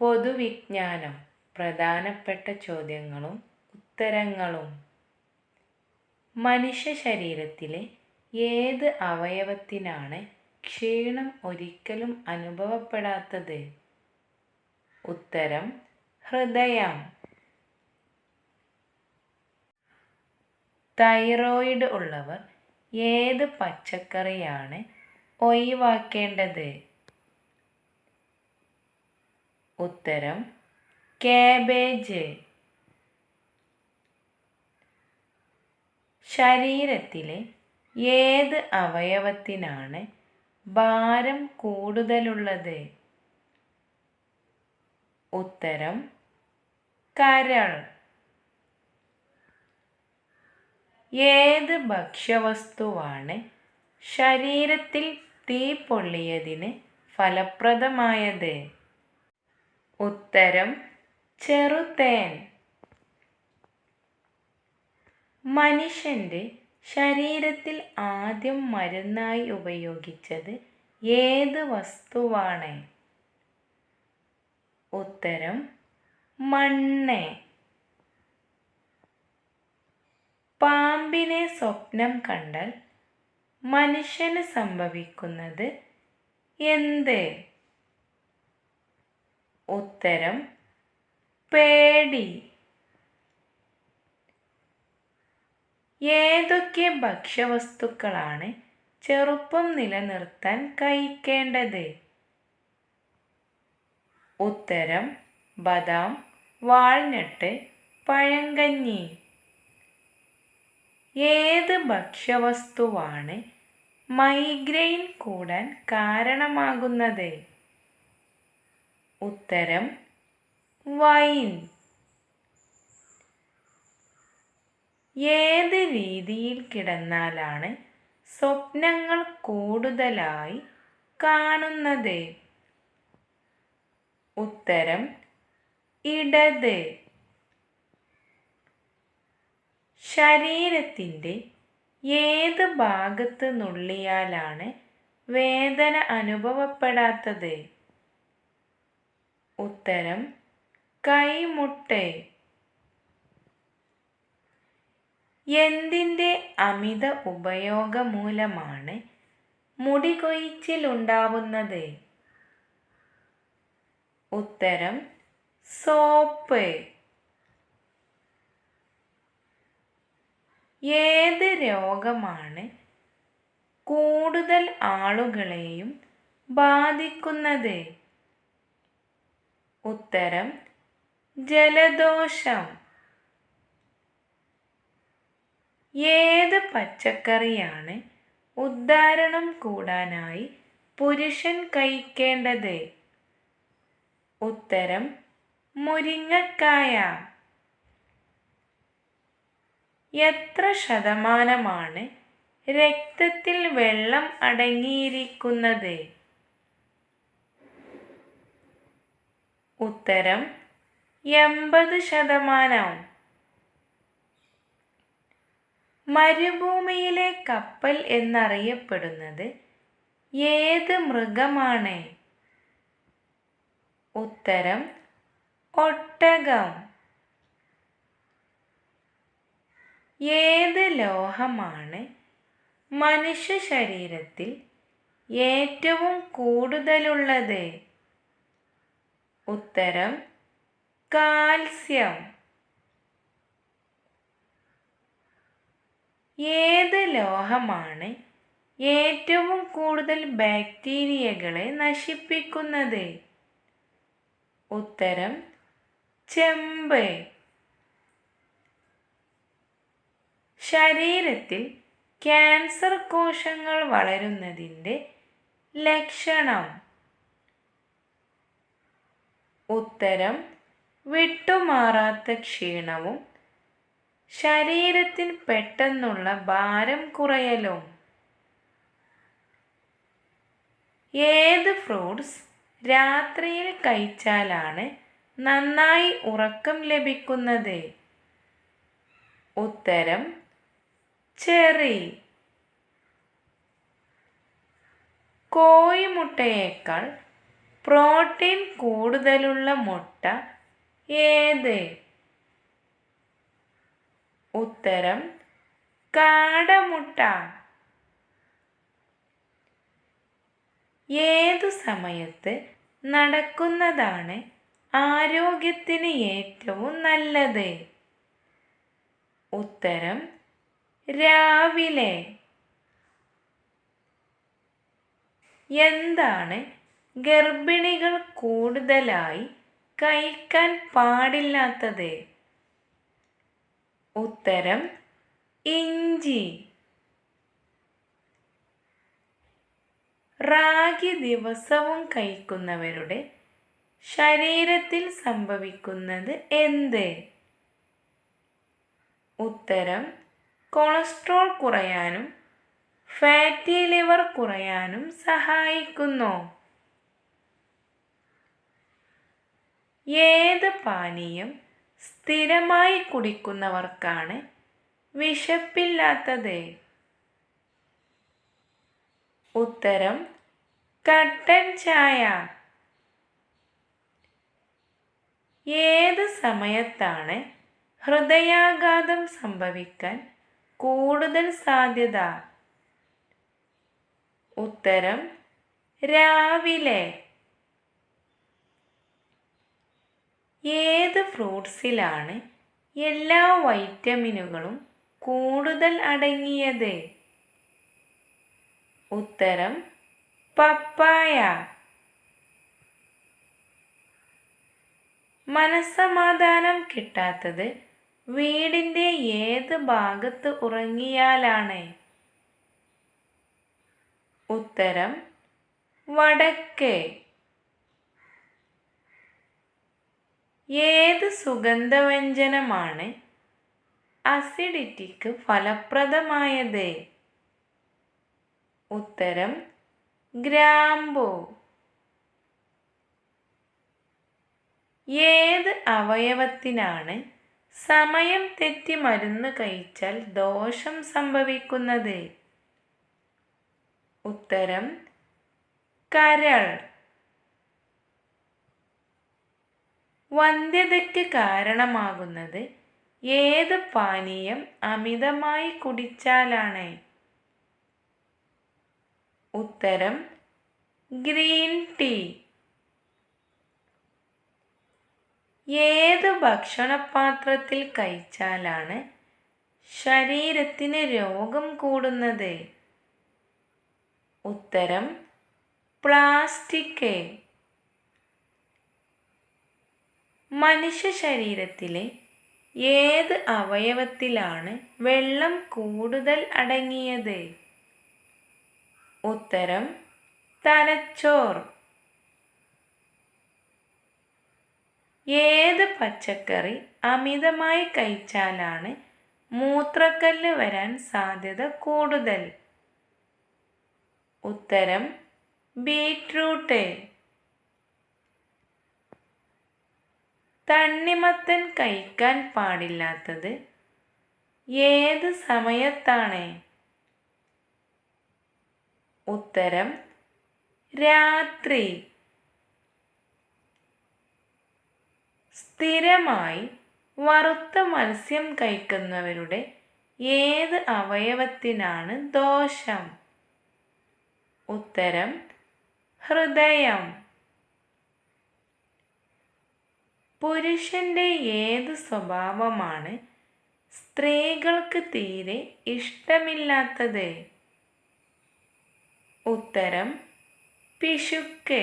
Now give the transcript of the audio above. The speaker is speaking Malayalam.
പൊതുവിജ്ഞാനം. പ്രധാനപ്പെട്ട ചോദ്യങ്ങളും ഉത്തരങ്ങളും. മനുഷ്യ ശരീരത്തിലെ ഏത് അവയവത്തിനാണ് ക്ഷീണം ഒരിക്കലും അനുഭവപ്പെടാത്തത്? ഉത്തരം ഹൃദയം. തൈറോയിഡ് ഉള്ളവർ ഏത് പച്ചക്കറിയാണ് ഒഴിവാക്കേണ്ടത്? ഉത്തരം കാബേജ് ശരീരത്തിലെ ഏത് അവയവത്തിനാണ് ഭാരം കൂടുതലുള്ളത്? ഉത്തരം കരൾ. ഏത് ഭക്ഷ്യവസ്തുവാണ് ശരീരത്തിൽ തീ പൊള്ളിയതിന് ഫലപ്രദമായത്? ഉത്തരം ചെറുതേൻ. മനുഷ്യന്റെ ശരീരത്തിൽ ആദ്യം മരുന്നായി ഉപയോഗിച്ചത് ഏത് വസ്തുവാണ്? ഉത്തരം മണ്ണ്. പാമ്പിനെ സ്വപ്നം കണ്ടാൽ മനുഷ്യന് സംഭവിക്കുന്നത് എന്ത്? ഉത്തരം പേടി. ഏതൊക്കെ ഭക്ഷ്യവസ്തുക്കളാണ് ചെറുപ്പം നിലനിർത്താൻ കഴിക്കേണ്ടത്? ഉത്തരം ബദാം വാൾനട്ട് പഴങ്കഞ്ഞി. ഏത് ഭക്ഷ്യവസ്തുവാണ് മൈഗ്രെയിൻ കൂടാൻ കാരണമാകുന്നത്? ഉത്തരം വൈൻ. ഏത് രീതിയിൽ കിടന്നാലാണ് സ്വപ്നങ്ങൾ കൂടുതലായി കാണുന്നത്? ഉത്തരം ഇടത്. ശരീരത്തിന്റെ ഏത് ഭാഗത്ത് നുള്ളിയാലാണ് വേദന അനുഭവപ്പെടാത്തത്? ഉത്തരം കൈമുട്ട്. എന്തിന്റെ അമിത ഉപയോഗം മൂലമാണ് മുടി കൊയ്ച്ചിലുണ്ടാവുന്നത് ഉത്തരം സോപ്പ്. ഏത് രോഗമാണ് കൂടുതൽ ആളുകളെയും ബാധിക്കുന്നത്? ഉത്തരം ജലദോഷം. ഏത് പച്ചക്കറിയാണ് ഉദ്ധാരണം കൂടാനായി പുരുഷൻ കഴിക്കേണ്ടത്? ഉത്തരം മുരിങ്ങക്കായ. എത്ര ശതമാനമാണ് രക്തത്തിൽ വെള്ളം അടങ്ങിയിരിക്കുന്നത്? ഉത്തരം എൺപത് ശതമാനം. മരുഭൂമിയിലെ കപ്പൽ എന്നറിയപ്പെടുന്നത് ഏത് മൃഗമാണ്? ഉത്തരം ഒട്ടകം. ഏത് ലോഹമാണ് മനുഷ്യ ശരീരത്തിൽ ഏറ്റവും കൂടുതലുള്ളത്? ഉത്തരം കാൽസ്യം. ഏത് ലോഹമാണ് ഏറ്റവും കൂടുതൽ ബാക്ടീരിയകളെ നശിപ്പിക്കുന്നത്? ഉത്തരം ചെമ്പ്. ശരീരത്തിൽ ക്യാൻസർ കോശങ്ങൾ വളരുന്നതിന്റെ ലക്ഷണം. ഉത്തരം വിട്ടുമാറാത്ത ക്ഷീണവും ശരീരത്തിൽ പെട്ടെന്നുള്ള ഭാരം കുറയലും. ഏത് ഫ്രൂട്ട്സ് രാത്രിയിൽ കഴിച്ചാലാണ് നന്നായി ഉറക്കം ലഭിക്കുന്നത്? ഉത്തരം ചെറി. കോഴിമുട്ടയേക്കാൾ പ്രോട്ടീൻ കൂടുതലുള്ള മുട്ട ഏത്? ഉത്തരം കാടമുട്ട. ഏതു സമയത്ത് നടക്കുന്നതാണ് ആരോഗ്യത്തിന് ഏറ്റവും നല്ലത്? ഉത്തരം രാവിലെ. എന്താണ് ഗർഭിണികൾ കൂടുതലായി കഴിക്കാൻ പാടില്ലാത്തത്? ഉത്തരം ഇഞ്ചി. റാഗി ദിവസവും കഴിക്കുന്നവരുടെ ശരീരത്തിൽ സംഭവിക്കുന്നത് എന്ത്? ഉത്തരം കൊളസ്ട്രോൾ കുറയാനും ഫാറ്റി ലിവർ കുറയാനും സഹായിക്കുന്നു. ഏത് പാനീയം സ്ഥിരമായി കുടിക്കുന്നവർക്കാണ് വിശപ്പില്ലാത്തത്? ഉത്തരം കട്ടൻ ചായ. ഏത് സമയത്താണ് ഹൃദയാഘാതം സംഭവിക്കാൻ കൂടുതൽ സാധ്യത? ഉത്തരം രാവിലെ. ഏത് ഫ്രൂട്ട്സിലാണ് എല്ലാ വൈറ്റമിനുകളും കൂടുതൽ അടങ്ങിയത്? ഉത്തരം പപ്പായ. മനസ്സമാധാനം കിട്ടാത്തത് വീടിന്റെ ഏത് ഭാഗത്ത് ഉറങ്ങിയാലാണ്? ഉത്തരം വടക്ക്. ഏത് സുഗന്ധവ്യഞ്ജനമാണ് അസിഡിറ്റിക്ക് ഫലപ്രദമായത്? ഉത്തരം ഗ്രാമ്പോ. ഏത് അവയവത്തിനാണ് സമയം തെറ്റി മരുന്ന് കഴിച്ചാൽ ദോഷം സംഭവിക്കുന്നത്? ഉത്തരം കരൾ. വന്ധ്യതയ്ക്ക് കാരണമാകുന്നത് ഏത് പാനീയം അമിതമായി കുടിച്ചാലാണ്? ഉത്തരം ഗ്രീൻ ടീ. ഏത് ഭക്ഷണപാത്രത്തിൽ കഴിച്ചാലാണ് ശരീരത്തിന് രോഗം കൂടുന്നത്? ഉത്തരം പ്ലാസ്റ്റിക്. മനുഷ്യ ശരീരത്തിലെ ഏത് അവയവത്തിലാണ് വെള്ളം കൂടുതൽ അടങ്ങിയത്? ഉത്തരം തലച്ചോർ. ഏത് പച്ചക്കറി അമിതമായി കഴിച്ചാലാണ് മൂത്രക്കല്ല് വരാൻ സാധ്യത കൂടുതൽ? ഉത്തരം ബീറ്റ്റൂട്ട് തണ്ണിമത്തൻ കഴിക്കാൻ പാടില്ലാത്തത് ഏത് സമയത്താണ്? ഉത്തരം രാത്രി. സ്ഥിരമായി വറുത്ത മത്സ്യം കഴിക്കുന്നവരുടെ ഏത് അവയവത്തിനാണ് ദോഷം? ഉത്തരം ഹൃദയം. പുരുഷന്റെ ഏത് സ്വഭാവമാണ് സ്ത്രീകൾക്ക് തീരെ ഇഷ്ടമില്ലാത്തത്? ഉത്തരം പിശുക്ക്.